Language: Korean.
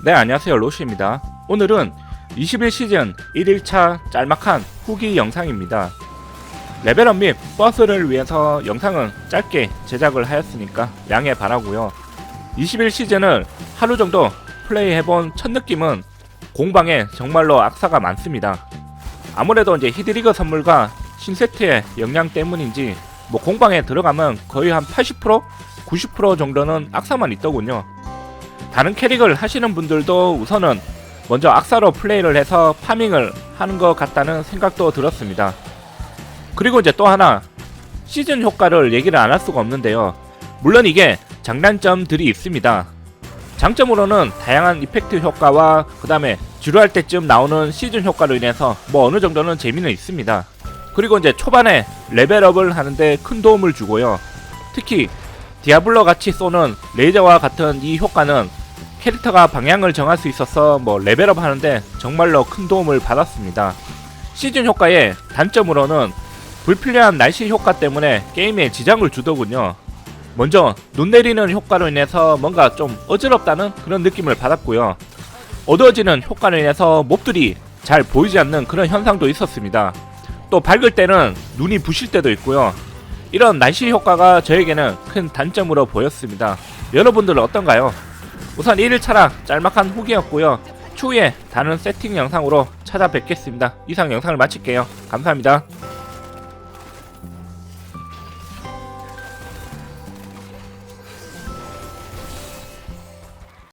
네 안녕하세요. 로시입니다. 오늘은 21시즌 1일차 짤막한 후기 영상입니다. 레벨업 및 버스를 위해서 영상은 짧게 제작을 하였으니까 양해 바라고요. 21시즌을 하루 정도 플레이해본 첫 느낌은 공방에 정말로 악사가 많습니다. 아무래도 이제 히드리그 선물과 신세트의 영향 때문인지 뭐 공방에 들어가면 거의 한 80% 90% 정도는 악사만 있더군요 다른 캐릭을 하시는 분들도 우선은 먼저 악사로 플레이를 해서 파밍을 하는 것 같다는 생각도 들었습니다. 그리고 이제 또 하나 시즌 효과를 얘기를 안 할 수가 없는데요. 물론 이게 장단점들이 있습니다. 장점으로는 다양한 이펙트 효과와 그 다음에 지루할 때쯤 나오는 시즌 효과로 인해서 뭐 어느 정도는 재미는 있습니다. 그리고 이제 초반에 레벨업을 하는데 큰 도움을 주고요. 특히 디아블로 같이 쏘는 레이저와 같은 이 효과는 캐릭터가 방향을 정할 수 있어서 뭐 레벨업 하는데 정말로 큰 도움을 받았습니다. 시즌 효과의 단점으로는 불필요한 날씨 효과 때문에 게임에 지장을 주더군요. 먼저 눈 내리는 효과로 인해서 뭔가 좀 어지럽다는 그런 느낌을 받았고요. 어두워지는 효과로 인해서 몹들이 잘 보이지 않는 그런 현상도 있었습니다. 또 밝을 때는 눈이 부실 때도 있고요. 이런 날씨 효과가 저에게는 큰 단점으로 보였습니다. 여러분들은 어떤가요? 우선 1일차라 짤막한 후기였고요. 추후에 다른 세팅 영상으로 찾아뵙겠습니다. 이상 영상을 마칠게요. 감사합니다.